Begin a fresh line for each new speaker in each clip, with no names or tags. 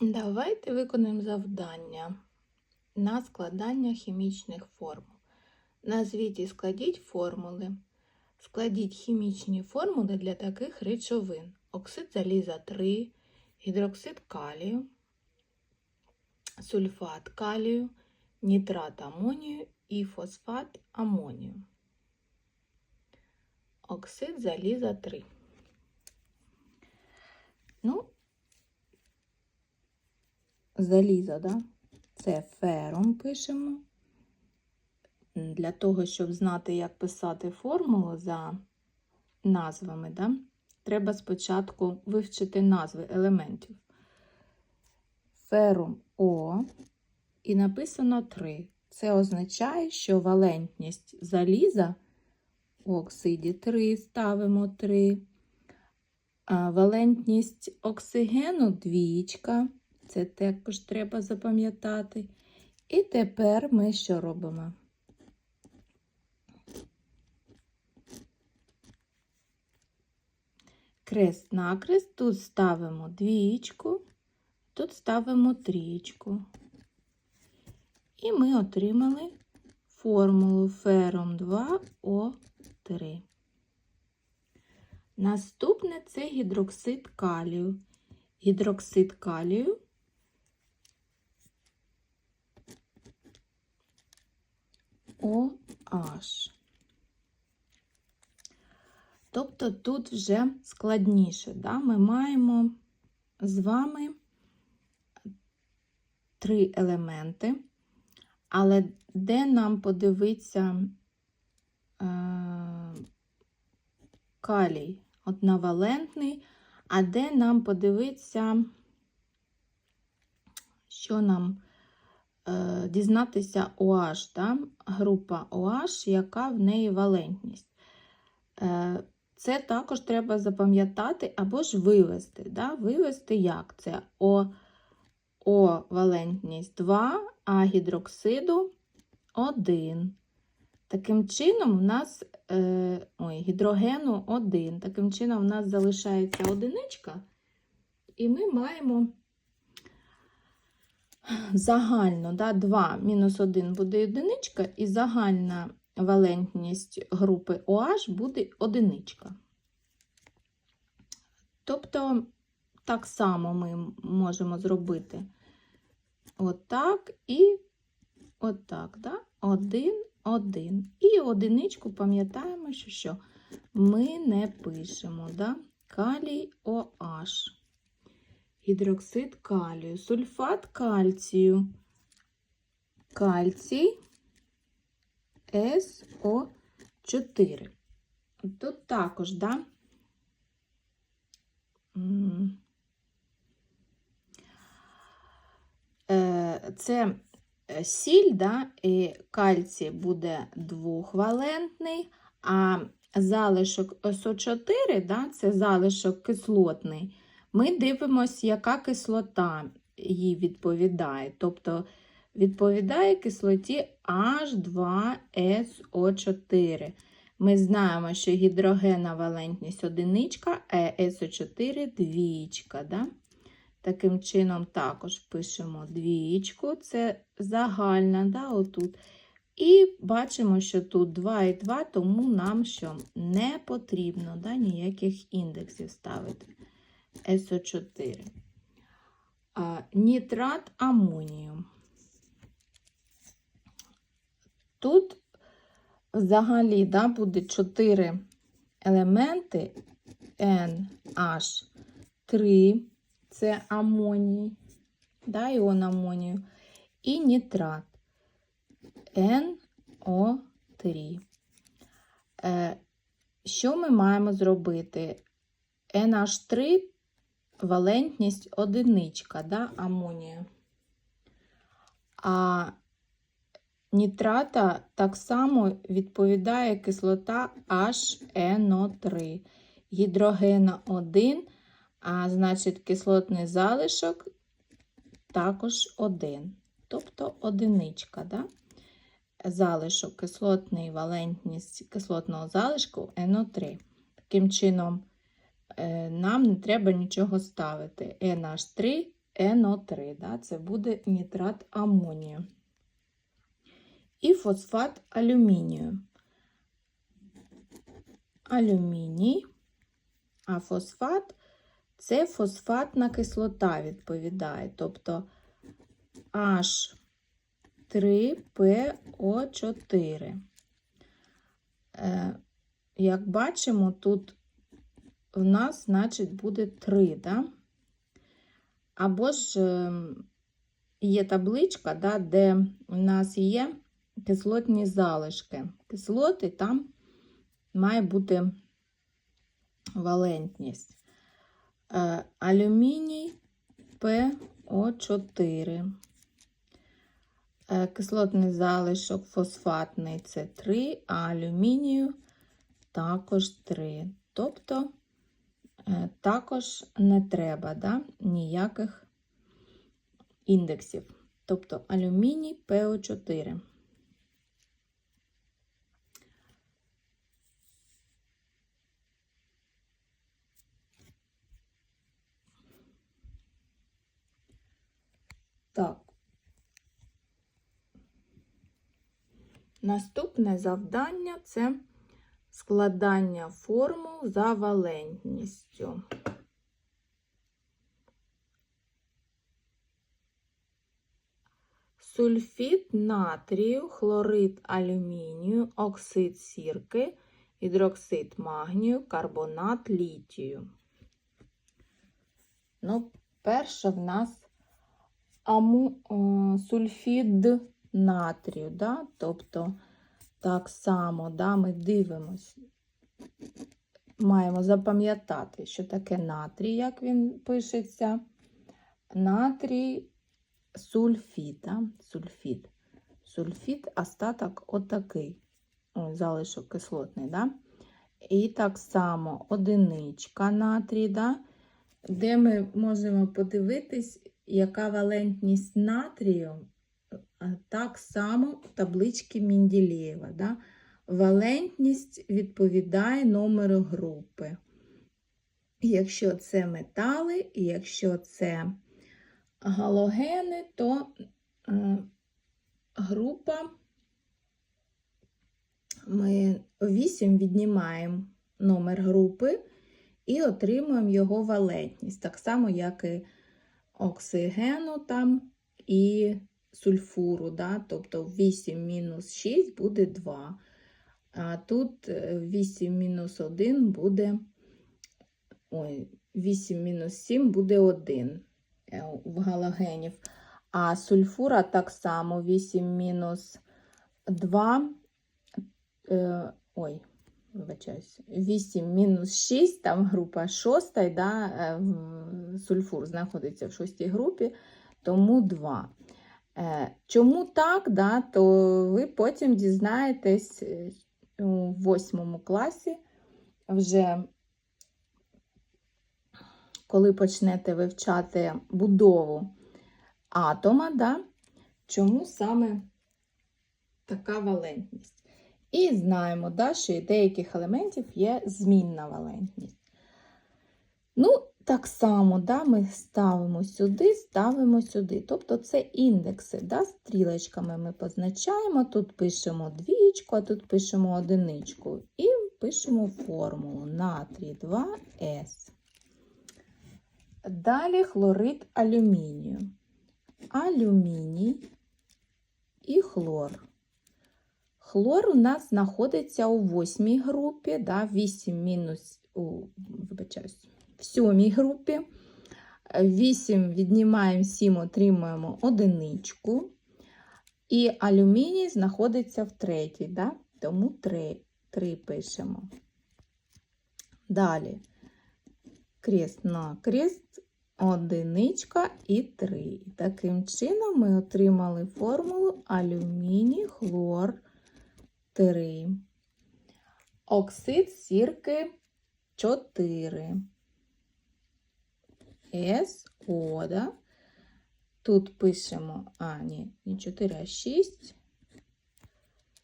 Давайте виконаємо завдання на складання хімічних формул. Назвіть і складіть формули. Складіть хімічні формули для таких речовин: оксид заліза 3, гідроксид калію, сульфат калію, нітрат амонію і фосфат амонію. Оксид заліза 3. Ну, залізо, да? це ферум пишемо. Для того, щоб знати, як писати формулу за назвами, да? треба спочатку вивчити назви елементів. Ферум О і написано 3. Це означає, що валентність заліза у оксиді 3 ставимо 3. А валентність оксигену двічка. Це також треба запам'ятати. І тепер ми що робимо? Крест накрест, тут ставимо двічку, тут ставимо трічку. І ми отримали формулу фером 2О3. Наступне це гідроксид калію. Гідроксид калію OH. Тобто тут вже складніше. Да? Ми маємо з вами три елементи, але де нам подивитися е, калій одновалентний, а де нам подивитися, що нам дізнатися OH, да? група OH, яка в неї валентність. Е, це також треба запам'ятати або ж вивести. Да? Вивести як? Це О, О валентність 2, а гідроксиду 1. Таким чином, у нас е, ой, гідрогену 1. Таким чином, у нас залишається одиничка, і ми маємо загально да, 2 мінус 1 буде одиничка, і загальна валентність групи OH буде одиничка. Тобто, так само ми можемо зробити отак і отак. Да? Один, один. І одиничку пам'ятаємо, що що ми не пишемо. Да? Калій OH. Гідроксид калію, сульфат кальцію, кальцій СО4. Тут також, да? Е, це сіль, да? і кальцій буде двохвалентний, а залишок СО4, да? це залишок кислотний. Ми дивимося, яка кислота їй відповідає. Тобто відповідає кислоті H2SO4. Ми знаємо, що гідрогенна валентність одиничка, а СО4 двічка. Да? Таким чином, також пишемо двічку, це загальна, да, отут. І бачимо, що тут 2 і 2, тому нам що не потрібно да, ніяких індексів ставити. СО4. А, нітрат амонію. Тут взагалі да, буде 4 елементи NH3, це амоній, да, іон амонію, і нітрат NO3. Е, Що ми маємо зробити? NH3 валентність одиничка, да, амонія. А нітрата так само відповідає кислота HNO3. Гідрогена 1, а значить, кислотний залишок також 1. Тобто одиничка. Да? Залишок кислотний валентність кислотного залишку NO3. Таким чином, нам не треба нічого ставити. NH3, НО3, да? це буде нітрат амонію. І фосфат алюмінію. Алюміній, а фосфат це фосфатна кислота відповідає. Тобто H3PO4. Е, Як бачимо, тут в нас, значить, буде 3, да? Або ж ем, є табличка, да, де у нас є кислотні залишки. Кислоти там має бути валентність. Е, Алюміній ПО4. Е, Кислотний залишок фосфатний це 3, а алюмінію також 3. Тобто е, також не треба да, ніяких індексів. Тобто алюміній ПО4. Так. Наступне завдання це складання формул за валентністю. Сульфід натрію, хлорид алюмінію, оксид сірки, гідроксид магнію, карбонат літію. Ну, перше в нас аму, о, сульфід натрію, да? тобто так само да, ми дивимось, маємо запам'ятати, що таке натрій, як він пишеться. Натрій сульфід, да? сульфід. Сульфід, остаток отакий, залишок кислотний. Да? І так само одиничка натрій, да? де ми можемо подивитись, яка валентність натрію, так само в табличці Мінділєєва. Да? Валентність відповідає номеру групи. Якщо це метали, і якщо це галогени, то е, група ми 8 віднімаємо номер групи і отримуємо його валентність. Так само, як і оксигену там і сульфуру. Да? Тобто 8 мінус 6 буде 2. А тут 8 мінус 1 буде. Ой, 8 мінус 7 буде 1 в галогенів. А сульфура так само 8 мінус 2. Е, ой, вибачаюсь, 8 мінус 6, там група 6, да, е, сульфур знаходиться в 6 групі, тому 2. Е, чому так, да, то ви потім дізнаєтесь у 8 класі, вже коли почнете вивчати будову атома, да, чому саме така валентність. І знаємо, да, що і деяких елементів є змінна валентність. Ну, так само да, ми ставимо сюди, ставимо сюди. Тобто це індекси. Да, Стрілочками ми позначаємо. Тут пишемо двічку, а тут пишемо одиничку. І пишемо формулу натрій 2С. Далі хлорид алюмінію. Алюміній і хлор. Хлор у нас знаходиться у восьмій групі, да, 8 мінус, вибачаюсь, в сьомій групі. 8 віднімаємо 7, отримуємо одиничку. І алюміній знаходиться в третій, да? тому 3, 3 пишемо. Далі крест на крест, одиничка і 3. Таким чином ми отримали формулу алюміній, хлор. 3. Оксид сірки 4. СО, да? Тут пишемо, а, ні, не 4, а 6.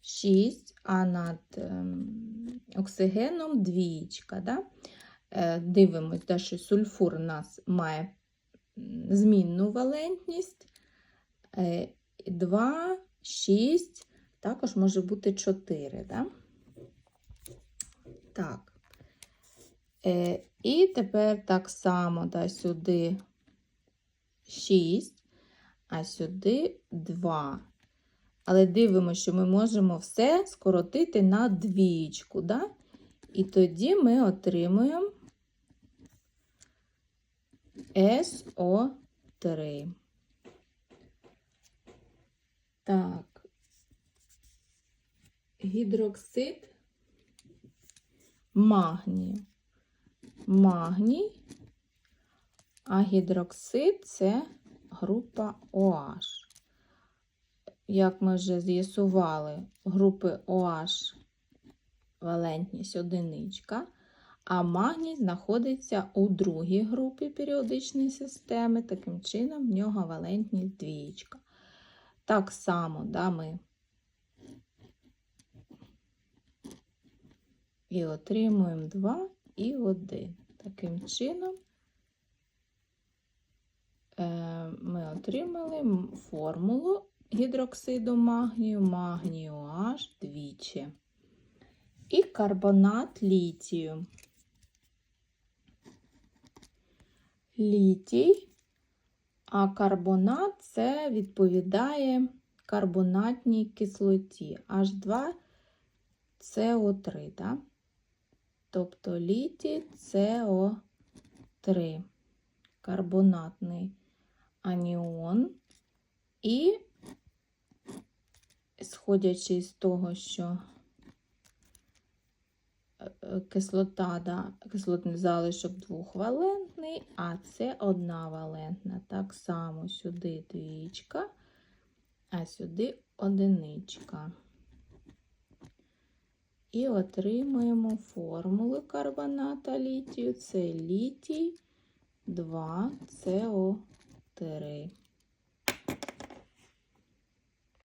6, а над ем, оксигеном двічка. Да? Е, Дивимось, да, що сульфур у нас має змінну валентність. 2, 6, також може бути 4. Да? Так. Е, і тепер так само да, сюди 6, а сюди 2. Але дивимося, що ми можемо все скоротити на двічку. Да? І тоді ми отримуємо СО3. Так. Гідроксид магнію. Магній, а гідроксид це група OH. Як ми вже з'ясували, групи OH валентність одиничка, а магній знаходиться у другій групі періодичної системи, таким чином в нього валентність двічка. Так само да, ми і отримуємо 2 і 1. Таким чином е, ми отримали формулу гідроксиду магнію, магнію H двічі. І карбонат літію. Літій, а карбонат це відповідає карбонатній кислоті H2 CO3. Да? Тобто літій СО3, карбонатний аніон. І, сходячи з того, що е, е, кислота, да, кислотний залишок двохвалентний, а це однавалентна. Так само сюди двічка, а сюди одиничка. І отримуємо формули карбоната літію. Це літій 2СО3.